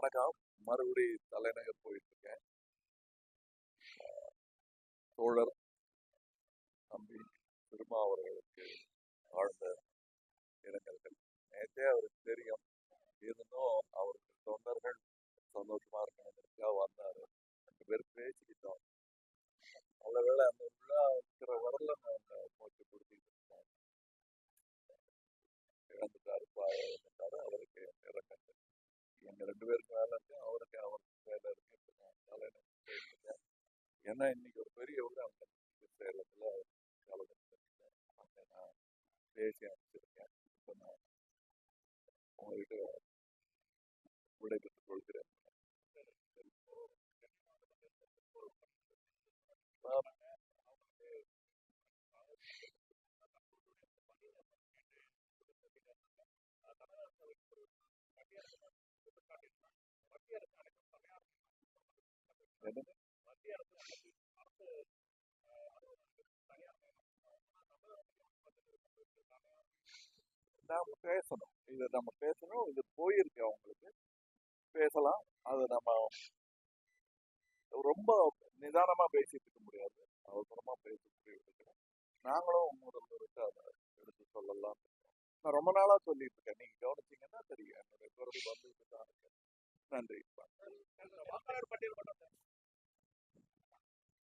வணக்கம். மறுபடி தலைநகர் போயிட்டு இருக்கேன் தோழர் தம்பி திருமாவர்களுக்கு ஆழ்ந்த இரங்கல்கள். நேற்றே அவருக்கு தெரியும். இருந்தும் அவருக்கு தொண்டர்கள் சந்தோஷமா இருக்கணுங்கிறதுக்காக வந்தாரு. ரெண்டு பேர் பேசிக்கிட்டோம். நல்ல வேலை அந்த விழா இருக்கிற வரல நான் மூச்சு கொடுத்துட்டு இருக்கோம் இழந்துட்டாரு பா- இழந்துட்டாரு அவருக்கு ரெண்டு பேருக்கு வேலை இருக்கு அவருக்கு அவருக்கு வேலை இருக்கு இப்ப இருக்கேன் ஏன்னா இன்னைக்கு ஒரு பெரிய விழா அங்க சேலத்துல கலந்து நான் பேசி அனுப்பிச்சிருக்கேன். நாம பேசணும். இது நம்ம பேசணும். இது போயிருக்கு அவங்களுக்கு. பேசலாம். அது நம்ம ரொம்ப நிதானமா பேசிட்டு இருக்க முடியாது. அவசரமா பேசக்கூடிய இருக்கிறோம் நாங்களும் முதல்வருக்கு அதை எடுத்து சொல்லலாம் நான் ரொம்ப நாளா சொல்லிட்டு இருக்கேன். நீங்க கவனிச்சீங்கன்னா தெரியும். என்னுடைய குரல் வந்துட்டு தான் இருக்கேன் நன்றி.